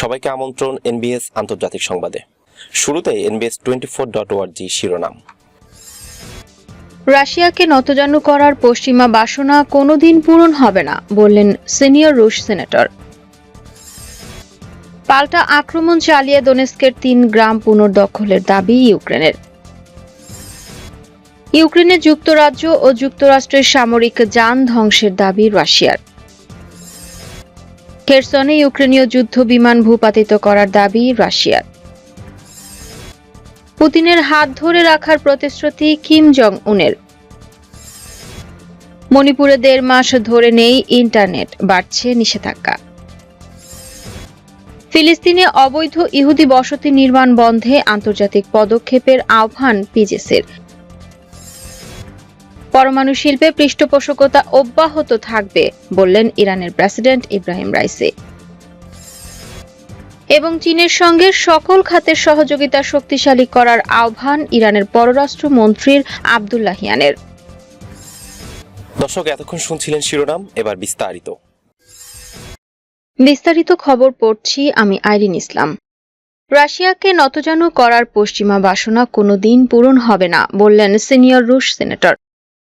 সবাইকে আমন্ত্রণ এনবিএস আন্তর্জাতিক সংবাদে। শুরুতে এনবিএস টোয়েন্টি ফোর ডট ওয়ার্জি শিরোনাম। রাশিয়াকে নতজানু করার পশ্চিমা বাসনা কোনোদিন পূরণ হবে না, বললেন সিনিয়র রুশ সেনেটর। পাল্টা আক্রমণ চালিয়ে দোনেস্কের তিন গ্রাম পুনর্দখলের দাবি ইউক্রেনের। ইউক্রেনে যুক্তরাজ্য ও যুক্তরাষ্ট্রের সামরিক যান ধ্বংসের দাবি রাশিয়ার। খেরসনে ইউক্রেনীয় যুদ্ধ বিমান ভূপাতিত করার দাবি রাশিয়ার। পুতিনের হাত ধরে রাখার প্রতিশ্রুতি কিম জং উনের মণিপুরে দেড় মাস ধরে নেই ইন্টারনেট, বাড়ছে নিষেধাজ্ঞা। ফিলিস্তিনে অবৈধ ইহুদি বসতি নির্মাণ বন্ধে আন্তর্জাতিক পদক্ষেপের আহ্বান পিজেসের। পরমাণু শিল্পে পৃষ্ঠপোষকতা অব্যাহত থাকবে বললেন ইরানের প্রেসিডেন্ট ইব্রাহিম রাইসি। এবং চীনের সঙ্গে সকল খাতের সহযোগিতা শক্তিশালী করার আহ্বান ইরানের পররাষ্ট্র মন্ত্রীর আবদুল্লাহিয়ানের দর্শক এতক্ষণ শুনছিলেন শিরোনাম এবার বিস্তারিত। বিস্তারিত খবর পড়ছি আমি আইরিন ইসলাম। রাশিয়াকে নতজানু করার পশ্চিমা বাসনা কোনোদিন পূরণ হবে না বললেন সিনিয়র রুশ সেনেটর।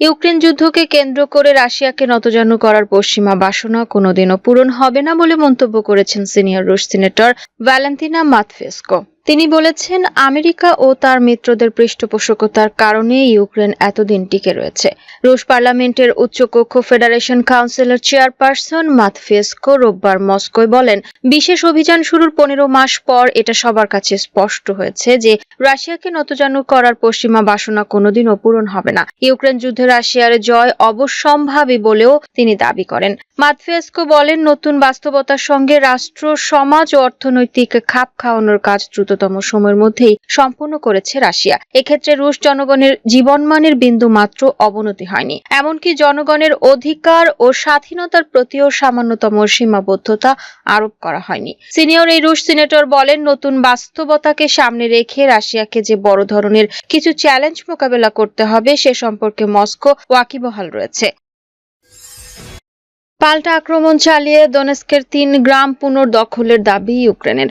ইউক্রেন যুদ্ধকে কেন্দ্র করে রাশিয়াকে নতজানু করার পশ্চিমা বাসনা কোনোদিনও পূরণ হবে না বলে মন্তব্য করেছেন সিনিয়র রুশ সিনেটর ভ্যালেন্টিনা মাতফেস্কো। তিনি বলেছেন, আমেরিকা ও তার মিত্রদের পৃষ্ঠপোষকতার কারণে ইউক্রেন এতদিন টিকে রয়েছে। রুশ পার্লামেন্টের উচ্চকক্ষ ফেডারেশন কাউন্সিলের চেয়ারপারসন মাতফেস্কো রোববার মস্কোয় বলেন, বিশেষ অভিযান শুরুর পনেরো মাস পর এটা সবার কাছে স্পষ্ট হয়েছে যে রাশিয়াকে নতজানু করার পশ্চিমা বাসনা কোনোদিনও পূরণ হবে না। ইউক্রেন যুদ্ধে রাশিয়ার জয় অবশ্যম্ভাবী বলেও তিনি দাবি করেন। মাতফেস্কো বলেন, নতুন বাস্তবতার সঙ্গে রাষ্ট্র, সমাজ ও অর্থনৈতিক খাপ খাওয়ানোর কাজ দ্রুততম সময়ের মধ্যেই সম্পন্ন করেছে রাশিয়া। এক্ষেত্রে রুশ জনগণের জীবনমানের বিন্দু মাত্র অবনতি হয়নি। এমনকি জনগণের অধিকার ও স্বাধীনতার প্রতিও সামান্যতম সীমাবদ্ধতা আরোপ করা হয়নি। সিনিয়র এই রুশ সিনেটর বলেন, নতুন বাস্তবতাকে সামনে রেখে রাশিয়াকে যে বড় ধরনের কিছু চ্যালেঞ্জ মোকাবেলা করতে হবে, সে সম্পর্কে মস্কো ওয়াকিবহাল রয়েছে। পাল্টা আক্রমণ চালিয়ে দোনেস্কের তিন গ্রাম পুনর্দখলের দাবি ইউক্রেনের।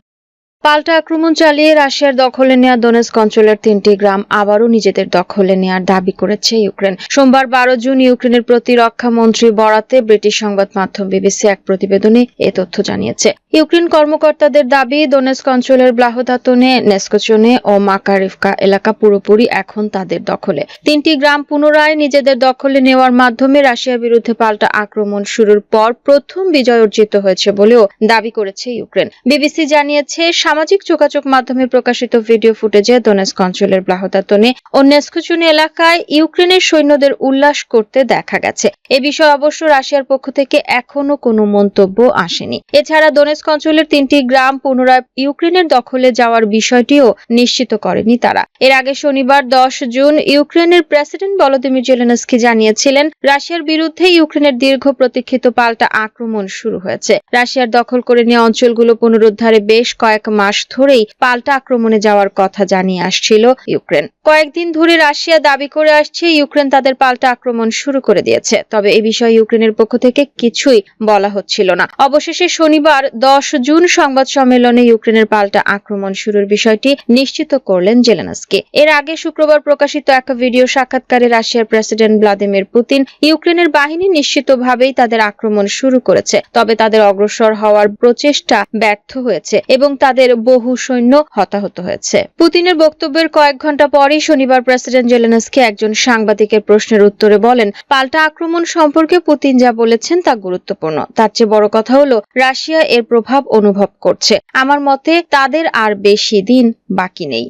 পাল্টা আক্রমণ চালিয়ে রাশিয়ার দখলে নেওয়া দোনেস্ক অঞ্চলের তিনটি গ্রাম আবারও নিজেদের দখলে নেওয়ার দাবি করেছে ইউক্রেন। সোমবার বারো জুন ইউক্রেনের প্রতিরক্ষা মন্ত্রী বরাতে ব্রিটিশ সংবাদ মাধ্যম বিবিসি এক প্রতিবেদনে এ তথ্য জানিয়েছে। ইউক্রেন কর্মকর্তাদের দাবি দোনেস্ক অঞ্চলের ব্লাহদাতনে, নেস্কোচনে ও মাকারিফকা এলাকা পুরোপুরি এখন তাদের দখলে। তিনটি গ্রাম পুনরায় নিজেদের দখলে নেওয়ার মাধ্যমে রাশিয়ার বিরুদ্ধে পাল্টা আক্রমণ শুরুর পর প্রথম বিজয় অর্জিত হয়েছে বলেও দাবি করেছে ইউক্রেন। বিবিসি জানিয়েছে সামাজিক যোগাযোগ মাধ্যমে প্রকাশিত ভিডিও ফুটেজে দোনেস্ক অঞ্চলের ব্লাহদাতনে ও নেস্কোচুনি এলাকায় ইউক্রেনের সৈন্যদের উল্লাস করতে দেখা গেছে। এ বিষয়ে অবশ্য রাশিয়ার পক্ষ থেকে এখনও কোনো মন্তব্য আসেনি। এছাড়া দোনেস্ক অঞ্চলের তিনটি গ্রাম পুনরায় ইউক্রেনের দখলে যাওয়ার বিষয়টিও নিশ্চিত করেনি তারা। এর আগে শনিবার দশ জুন ইউক্রেনের প্রেসিডেন্ট ভলোদিমির জেলেনস্কি জানিয়েছিলেন, রাশিয়ার বিরুদ্ধে ইউক্রেনের দীর্ঘ প্রতীক্ষিত পাল্টা আক্রমণ শুরু হয়েছে। রাশিয়ার দখল করে নেওয়া অঞ্চলগুলো পুনরুদ্ধারে বেশ কয়েক মাস ধরেই পাল্টা আক্রমণে যাওয়ার কথা জানিয়ে আসছিল ইউক্রেন। কয়েকদিন ধরে রাশিয়া দাবি করে আসছে, ইউক্রেন তাদের পাল্টা আক্রমণ শুরু করে দিয়েছে। তবে এ বিষয়ে ইউক্রেনের পক্ষ থেকে কিছুই বলা হচ্ছিল না। অবশেষে শনিবার দশ জুন সংবাদ সম্মেলনে ইউক্রেনের পাল্টা আক্রমণ শুরুর বিষয়টি নিশ্চিত করলেন জেলেনস্কি। এর আগে শুক্রবার প্রকাশিত এক ভিডিও সাক্ষাৎকারে রাশিয়ার প্রেসিডেন্ট ভ্লাদিমির পুতিন ইউক্রেনের বাহিনী নিশ্চিতভাবেই তাদের আক্রমণ শুরু করেছে, তবে তাদের অগ্রসর হওয়ার প্রচেষ্টা ব্যর্থ হয়েছে এবং তাদের বহু সৈন্য হতাহত হয়েছে। পুতিনের বক্তব্যের কয়েক ঘণ্টা পরেই শনিবার প্রেসিডেন্ট জেলেনস্কি একজন সাংবাদিকের প্রশ্নের উত্তরে বলেন, পাল্টা আক্রমণ সম্পর্কে পুতিন যা বলেছেন তা গুরুত্বপূর্ণ। তার চেয়ে বড় কথা হলো, রাশিয়া এর প্রভাব অনুভব করছে। আমার মতে তাদের আর বেশি দিন বাকি নেই।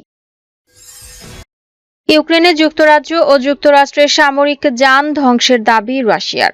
ইউক্রেনে যুক্তরাজ্য ও যুক্তরাষ্ট্রের সামরিক যান ধ্বংসের দাবি রাশিয়ার।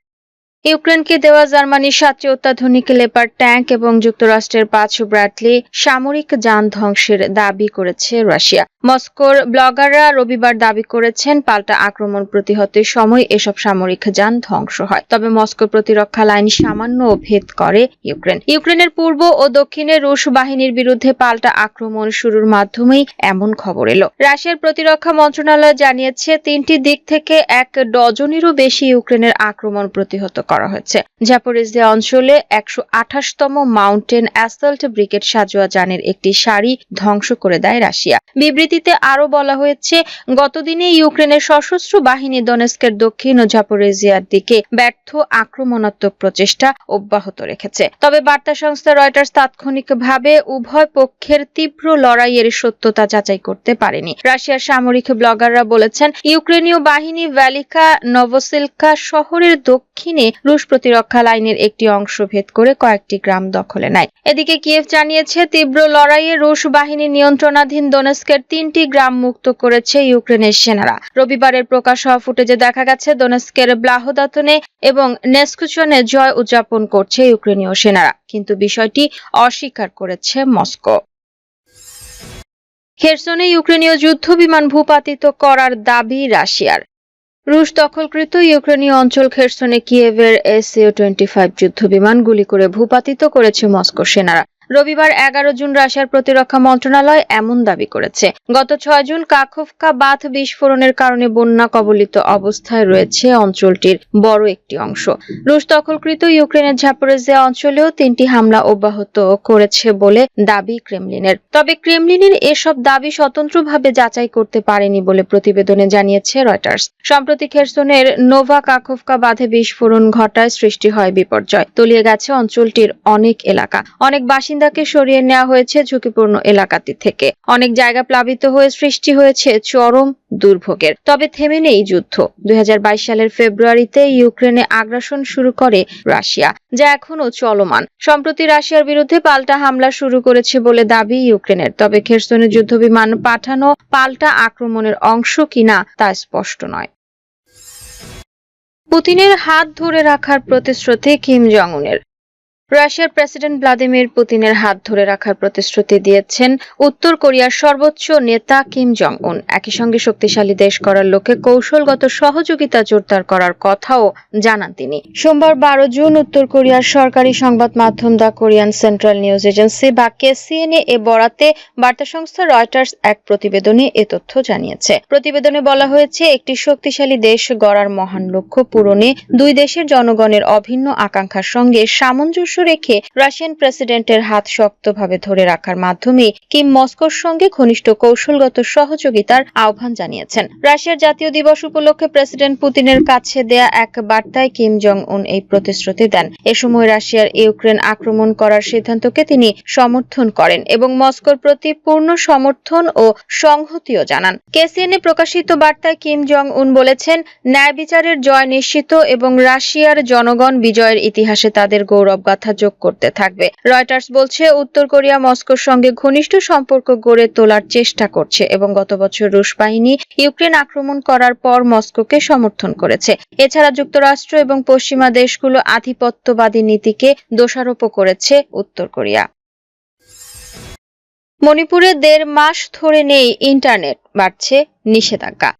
ইউক্রেনকে দেওয়া জার্মানির সাতটি অত্যাধুনিক লেপার ট্যাঙ্ক এবং যুক্তরাষ্ট্রের পাঁচ ব্র্যাডলি সামরিক যান ধ্বংসের দাবি করেছে রাশিয়া। মস্কোর ব্লগাররা রবিবার দাবি করেছেন, পাল্টা আক্রমণ প্রতিহতের সময় এসব সামরিক যান ধ্বংস হয়। তবে মস্কো প্রতিরক্ষা লাইন সামান্য ভেদ করে ইউক্রেন। ইউক্রেনের পূর্ব ও দক্ষিণে রুশ বাহিনীর বিরুদ্ধে পাল্টা আক্রমণ শুরুর মাধ্যমেই এমন খবর এলো। রাশিয়ার প্রতিরক্ষা মন্ত্রণালয় জানিয়েছে, তিনটি দিক থেকে এক ডজনেরও বেশি ইউক্রেনের আক্রমণ প্রতিহত করা হয়েছে। ঝাপোরেজিয়া অঞ্চলে একশো আঠাশতম মাউন্টেন অ্যাসল্ট ব্রিগেড সাজোয়া যানের একটি সারি ধ্বংস করে দেয় রাশিয়া। বিবৃতিতে আরও বলা হয়েছে, গতদিনে ইউক্রেনের সশস্ত্র বাহিনী দনেস্কের দক্ষিণ ও ঝাপোরেজিয়ার দিকে ব্যর্থ আক্রমণাত্মক প্রচেষ্টা অব্যাহত রেখেছে। তবে বার্তা সংস্থা রয়টার্স তাৎক্ষণিকভাবে উভয় পক্ষের তীব্র লড়াইয়ের সত্যতা যাচাই করতে পারেনি। রাশিয়ার সামরিক ব্লগাররা বলেছেন, ইউক্রেনীয় বাহিনী ভ্যালিকা নভোসিলকা শহরের দক্ষিণে রুশ প্রতিরক্ষা লাইনের একটি অংশ ভেদ করে কয়েকটি গ্রাম দখলে নেয়। এদিকে কিয়েভ জানিয়েছে, তীব্র লড়াইয়ে রুশ বাহিনী নিয়ন্ত্রণাধীন দোনেস্কের তিনটি গ্রাম মুক্ত করেছে ইউক্রেনের সেনারা। রবিবারের প্রকাশ হওয়া ফুটেজে দেখা গেছে, দোনেস্কের ব্লাহদাতনে এবং নেস্কুচনে জয় উদযাপন করছে ইউক্রেনীয় সেনারা। কিন্তু বিষয়টি অস্বীকার করেছে মস্কো। খেরসনে ইউক্রেনীয় যুদ্ধ বিমান ভূপাতিত করার দাবি রাশিয়ার। রুশ দখলকৃত ইউক্রেনীয় অঞ্চল খেরসনে কিয়েভের এসইউ টোয়েন্টি ফাইভ যুদ্ধ বিমান গুলি করে ভূপাতিত করেছে মস্কো সেনারা। রবিবার এগারো জুন রাশিয়ার প্রতিরক্ষা মন্ত্রণালয় এমন দাবি করেছে। গত ছয় জুন কাখোভকা বাঁধ বিস্ফোরণের কারণে বন্যা কবলিত অবস্থায় রয়েছে অঞ্চলটির বড় একটি অংশ। রুশ দখলকৃত ইউক্রেনের ঝাপরেজিয়া অঞ্চলেও তিনটি হামলা অব্যাহত করেছে বলে দাবি ক্রেমলিনের। তবে ক্রেমলিনের এসব দাবি স্বতন্ত্রভাবে যাচাই করতে পারেনি বলে প্রতিবেদনে জানিয়েছে রয়টার্স। সম্প্রতি খেরসনের নোভা কাখোভকা বাঁধে বিস্ফোরণ ঘটায় সৃষ্টি হয় বিপর্যয়। তলিয়ে গেছে অঞ্চলটির অনেক এলাকা। অনেক বাসিন্দাকে সরিয়ে নেওয়া হয়েছে ঝুঁকিপূর্ণ এলাকাটি থেকে। অনেক জায়গা প্লাবিত হয়ে সৃষ্টি হয়েছে চরম দুর্ভোগের। তবে থেমে নেই যুদ্ধ। দুই হাজার বাইশ সালের ফেব্রুয়ারিতে ইউক্রেনে আগ্রাসন শুরু করে রাশিয়া, যা এখনও চলমান। সম্প্রতি রাশিয়ার বিরুদ্ধে পাল্টা হামলা শুরু করেছে বলে দাবি ইউক্রেনের। তবে খেরসনে যুদ্ধবিমান পাঠানো পাল্টা আক্রমণের অংশ কিনা তা স্পষ্ট নয়। পুতিনের হাত ধরে রাখার প্রতিশ্রুতি কিম জং উনের রাশিয়ার প্রেসিডেন্ট ভ্লাদিমির পুতিনের হাত ধরে রাখার প্রতিশ্রুতি দিয়েছেন উত্তর কোরিয়ার সর্বোচ্চ নেতা কিম জং উন একই সঙ্গে শক্তিশালী দেশ করার লক্ষ্যে কৌশলগত সহযোগিতা জোরদার করার কথাও জানান তিনি। সোমবার বারো জুন উত্তর কোরিয়ার সরকারি সংবাদ মাধ্যম the Korean Central News Agency বা কেসিএনএ এ বরাতে বার্তা সংস্থা রয়টার্স এক প্রতিবেদনে এ তথ্য জানিয়েছে। প্রতিবেদনে বলা হয়েছে, একটি শক্তিশালী দেশ গড়ার মহান লক্ষ্য পূরণে দুই দেশের জনগণের অভিন্ন আকাঙ্ক্ষার সঙ্গে সামঞ্জস্য রেখে রাশিয়ান প্রেসিডেন্টের হাত শক্তভাবে ধরে রাখার মাধ্যমে কিম মস্কোর সঙ্গে ঘনিষ্ঠ কৌশলগত সহযোগিতার আহ্বান জানিয়েছেন। রাশিয়ার জাতীয় দিবস উপলক্ষে প্রেসিডেন্ট পুতিনের কাছে দেয়া এক বার্তায় কিম জং উন এই প্রতিশ্রুতি দেন। এ সময় রাশিয়ার ইউক্রেন আক্রমণ করার সিদ্ধান্তকে তিনি সমর্থন করেন এবং মস্কোর প্রতি পূর্ণ সমর্থন ও সংহতিও জানান। কেসিএনএ প্রকাশিত বার্তায় কিম জং উন বলেছেন, ন্যায় বিচারের জয় নিশ্চিত এবং রাশিয়ার জনগণ বিজয়ের ইতিহাসে তাদের গৌরবগাথা যোগ করতে থাকবে। রয়টার্স বলছে, উত্তর কোরিয়া মস্কোর সঙ্গে ঘনিষ্ঠ সম্পর্ক গড়ে তোলার চেষ্টা করছে এবং গত বছর রুশ বাহিনী ইউক্রেন আক্রমণ করার পর মস্কোকে সমর্থন করেছে। এছাড়া যুক্তরাষ্ট্র এবং পশ্চিমা দেশগুলো আধিপত্যবাদী নীতিকে দোষারোপ করেছে উত্তর কোরিয়া। মণিপুরে দেড় মাস ধরে নেই ইন্টারনেট, বাড়ছে নিষেধাজ্ঞা।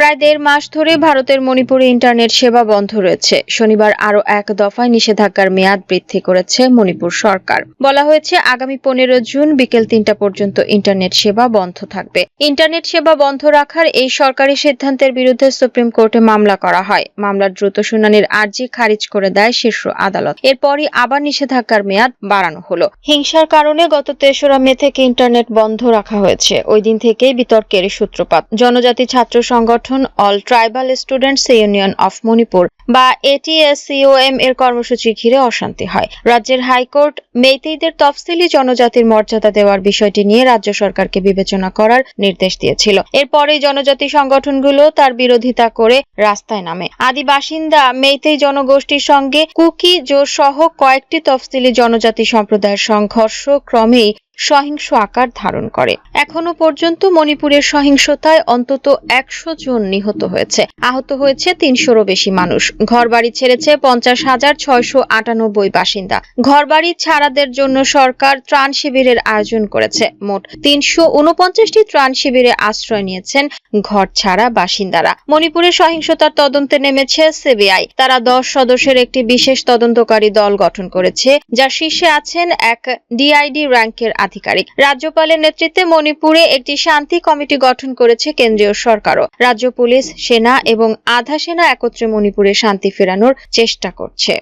প্রায় দেড় মাস ধরে ভারতের মণিপুরে ইন্টারনেট সেবা বন্ধ রয়েছে। শনিবার আরও এক দফায় নিষেধাজ্ঞার মেয়াদ বৃদ্ধি করেছে মণিপুর সরকার। বলা হয়েছে, আগামী পনেরো জুন বিকেল তিনটা পর্যন্ত ইন্টারনেট সেবা বন্ধ থাকবে। ইন্টারনেট সেবা বন্ধ রাখার এই সরকারি সিদ্ধান্তের বিরুদ্ধে সুপ্রিম কোর্টে মামলা করা হয়। মামলার দ্রুত শুনানির আর্জি খারিজ করে দেয় শীর্ষ আদালত। এরপরই আবার নিষেধাজ্ঞার মেয়াদ বাড়ানো হলো। হিংসার কারণে গত তেসরা মে থেকে ইন্টারনেট বন্ধ রাখা হয়েছে। ওই দিন থেকেই বিতর্কের সূত্রপাত। জনজাতি ছাত্র সংগঠন All Tribal Students Union of Manipur বা এটিএসসিওএম এর কর্মসূচি ঘিরে অশান্তি হয়। রাজ্যের হাইকোর্ট মেইতেইদের তফসিলি জনজাতির মর্যাদা দেওয়ার বিষয়টি নিয়ে রাজ্য সরকারকে বিবেচনা করার নির্দেশ দিয়েছিল। এরপরে জনজাতি সংগঠনগুলো তার বিরোধিতা করে রাস্তায় নামে। আদি বাসিন্দা মেইতেই জনগোষ্ঠীর সঙ্গে কুকি জো সহ কয়েকটি তফসিলি জনজাতি সম্প্রদায়ের সংঘর্ষ ক্রমেই সহিংস আকার ধারণ করে। এখনও পর্যন্ত মণিপুরের সহিংসতায় অন্তত একশো জন নিহত হয়েছে। আহত হয়েছে তিনশোরও বেশি মানুষ। ঘরবাড়ি ছেড়েছে পঞ্চাশ হাজার ছয়শো আটানব্বই বাসিন্দা। ঘরবাড়ি ছাড়াদের জন্য সরকার ত্রাণ শিবিরের আয়োজন করেছে। মোট তিনশো উনপঞ্চাশটি ত্রাণ শিবিরে আশ্রয় নিয়েছেন ঘর ছাড়া বাসিন্দারা। মণিপুরের সহিংসতার তদন্তে নেমেছে সিবিআই। তারা দশ সদস্যের একটি বিশেষ তদন্তকারী দল গঠন করেছে, যার শীর্ষে আছেন এক ডিআইডি র্যাঙ্কের আধিকারিক। রাজ্যপালের নেতৃত্বে মণিপুরে একটি শান্তি কমিটি গঠন করেছে কেন্দ্রীয় সরকারও। রাজ্য পুলিশ, সেনা এবং আধা সেনা একত্রে মণিপুরে শান্তি ফেরানোর চেষ্টা করছে।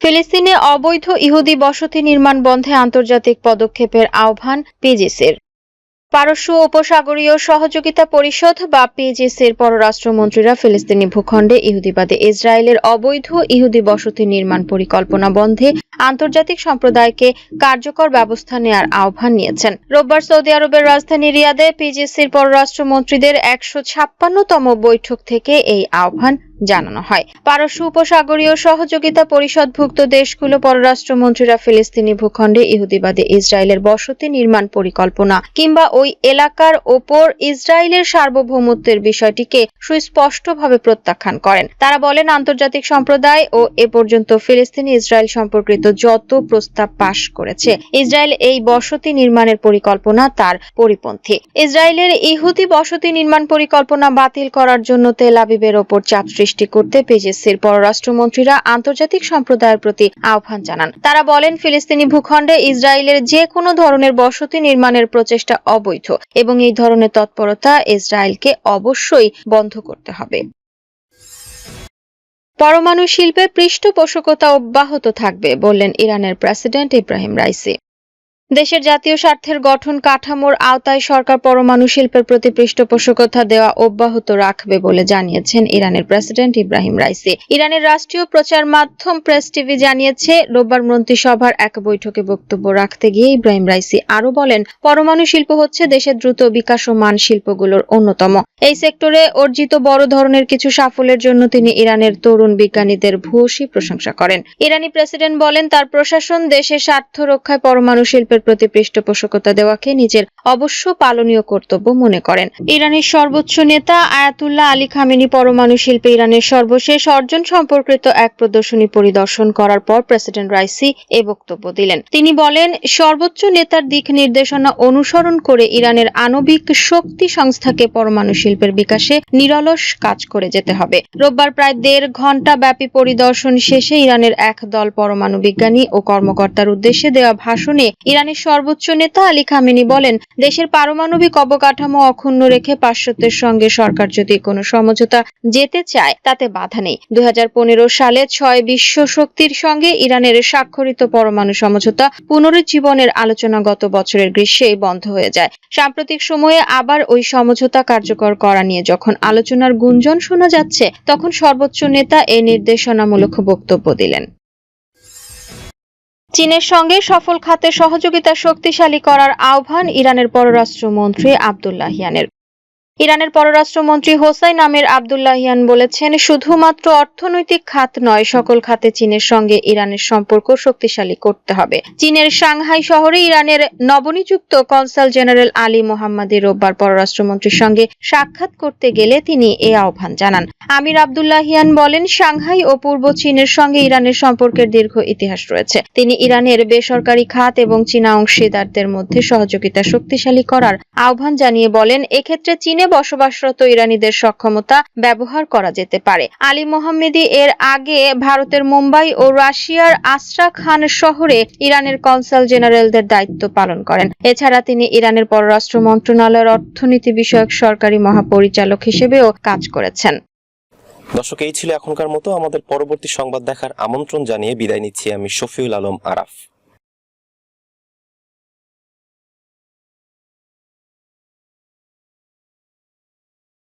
ফিলিস্তিনে অবৈধ ইহুদি বসতি নির্মাণ বন্ধে আন্তর্জাতিক পদক্ষেপের আহ্বান পিজিসির। পারস্য উপসাগরীয় সহযোগিতা পরিষদ বা পিজিসির পররাষ্ট্রমন্ত্রীরা ফিলিস্তিনি ভূখণ্ডে ইহুদিবাদে ইসরায়েলের অবৈধ ইহুদি বসতি নির্মাণ পরিকল্পনা বন্ধে আন্তর্জাতিক সম্প্রদায়কে কার্যকর ব্যবস্থা নেয়ার আহ্বান নিয়েছেন। রোববার সৌদি আরবের রাজধানী রিয়াদে পিজিসির পররাষ্ট্রমন্ত্রীদের একশো ছাপ্পান্নতম বৈঠক থেকে এই আহ্বান জানানো হয়। পারস্য উপসাগরীয় সহযোগিতা পরিষদভুক্ত দেশগুলো পররাষ্ট্রমন্ত্রীরা ফিলিস্তিনি ভূখণ্ডে ইহুদিবাদী ইসরায়েলের বসতি নির্মাণ পরিকল্পনা কিংবা ওই এলাকার ওপর ইসরায়েলের সার্বভৌমত্বের বিষয়টিকে সুস্পষ্টভাবে প্রত্যাখ্যান করেন। তারা বলেন, আন্তর্জাতিক সম্প্রদায় ও এ পর্যন্ত ফিলিস্তিনি ইসরায়েল সম্পর্কিত যত প্রস্তাব পাশ করেছে, ইসরায়েল এই বসতি নির্মাণের পরিকল্পনা তার পরিপন্থী। ইসরায়েলের ইহুদি বসতি নির্মাণ পরিকল্পনা বাতিল করার জন্য তেল আবিবের ওপর চাপ সৃষ্টি করতে পেজেসির পররাষ্ট্রমন্ত্রীরা আন্তর্জাতিক সম্প্রদায়ের প্রতি আহ্বান জানান। তারা বলেন, ফিলিস্তিনি ভূখণ্ডে ইসরায়েলের যে কোনো ধরনের বসতি নির্মাণের প্রচেষ্টা অবৈধ এবং এই ধরনের তৎপরতা ইসরায়েলকে অবশ্যই বন্ধ করতে হবে। পরমাণু শিল্পে পৃষ্ঠপোষকতা অব্যাহত থাকবে, বললেন ইরানের প্রেসিডেন্ট ইব্রাহিম রাইসি। দেশের জাতীয় স্বার্থের গঠন কাঠামোর আওতায় সরকার পরমাণু শিল্পের প্রতি পৃষ্ঠপোষকতা দেওয়া অব্যাহত রাখবে বলে জানিয়েছেন ইরানের প্রেসিডেন্ট ইব্রাহিম রাইসি। ইরানের রাষ্ট্রীয় প্রচার মাধ্যম প্রেস টিভি জানিয়েছে, রোববার মন্ত্রিসভার এক বৈঠকে বক্তব্য রাখতে গিয়ে ইব্রাহিম রাইসি আরও বলেন, পরমাণু শিল্প হচ্ছে দেশের দ্রুত বিকাশমান শিল্পগুলোর অন্যতম। এই সেক্টরে অর্জিত বড় ধরনের কিছু সাফল্যের জন্য তিনি ইরানের তরুণ বিজ্ঞানীদের ভূয়সী প্রশংসা করেন। ইরানি প্রেসিডেন্ট বলেন, তার প্রশাসন দেশের স্বার্থ রক্ষায় পরমাণু শিল্পের প্রতি পৃষ্ঠপোষকতা দেওয়াকে নিজের অবশ্য পালনীয় কর্তব্য মনে করেন। ইরানের সর্বোচ্চ নেতা আয়াতুল্লাহ আলী খামেনি পরমাণু শিল্পে ইরানের সর্বশেষ অর্জন সম্পর্কিত এক প্রদর্শনী পরিদর্শন করার পর প্রেসিডেন্ট রাইসি এ বক্তব্য দিলেন। তিনি বলেন, সর্বোচ্চ নেতার দিক নির্দেশনা অনুসরণ করে ইরানের আণবিক শক্তি সংস্থাকে পরমাণু শিল্পের বিকাশে নিরলস কাজ করে যেতে হবে। রোববার প্রায় দেড় ঘণ্টা ব্যাপী পরিদর্শন শেষে ইরানের এক দল পরমাণু বিজ্ঞানী ও কর্মকর্তার উদ্দেশ্যে দেওয়া ভাষণে ইরানের সর্বোচ্চ নেতা আলী খামেনি বলেন, দেশের পারমাণবিক অবকাঠামো অক্ষুণ্ণ রেখে পাশ্চাত্যের সঙ্গে সরকার যদি কোনো সমঝোতা যেতে চায়, তাতে বাধা নেই। দুই সালে ছয় বিশ্ব শক্তির সঙ্গে ইরানের স্বাক্ষরিত পরমাণু সমঝোতা পুনরুজ্জীবনের আলোচনা গত বছরের গ্রীষ্মেই বন্ধ হয়ে যায়। সাম্প্রতিক সময়ে আবার ওই সমঝোতা কার্যকর করা নিয়ে যখন আলোচনার গুঞ্জন শোনা যাচ্ছে, তখন সর্বোচ্চ নেতা এ নির্দেশনামূলক বক্তব্য দিলেন। চীনের সঙ্গে সফল খাতে সহযোগিতা শক্তিশালী করার আহ্বান ইরানের পররাষ্ট্রমন্ত্রী আবদুল্লাহিয়ানের ইরানের পররাষ্ট্রমন্ত্রী হোসাইন আমির আবদুল্লাহিয়ান বলেছেন, শুধুমাত্র অর্থনৈতিক খাত নয়, সকল খাতে চীনের সঙ্গে ইরানের সম্পর্ক শক্তিশালী করতে হবে। চীনের সাংহাই শহরে ইরানের নবনিযুক্ত কনসাল জেনারেল আলী মোহাম্মদী রোববার পররাষ্ট্রমন্ত্রীর সঙ্গে সাক্ষাৎ করতে গেলে তিনি এ আহ্বান জানান। আমির আবদুল্লাহিয়ান বলেন, সাংহাই ও পূর্ব চীনের সঙ্গে ইরানের সম্পর্কের দীর্ঘ ইতিহাস রয়েছে। তিনি ইরানের বেসরকারি খাত এবং চীনা অংশীদারদের মধ্যে সহযোগিতা শক্তিশালী করার আহ্বান জানিয়ে বলেন, এক্ষেত্রে চীনে বসবাসরত ইরানিদের সক্ষমতা ব্যবহার করা যেতে পারে। আলী মোহাম্মেদি এর আগে ভারতের মুম্বাই ও রাশিয়ার আস্ট্রা খান শহরে ইরানের কনসাল জেনারেলদের দায়িত্ব পালন করেন। এছাড়া তিনি ইরানের পররাষ্ট্র মন্ত্রণালয়ের অর্থনীতি বিষয়ক সরকারি মহাপরিচালক হিসেবেও কাজ করেছেন। দর্শক, এই ছিল এখনকার মতো। আমাদের পরবর্তী সংবাদ দেখার আমন্ত্রণ জানিয়ে বিদায় নিচ্ছি আমি শফিউল আলম আরাফ।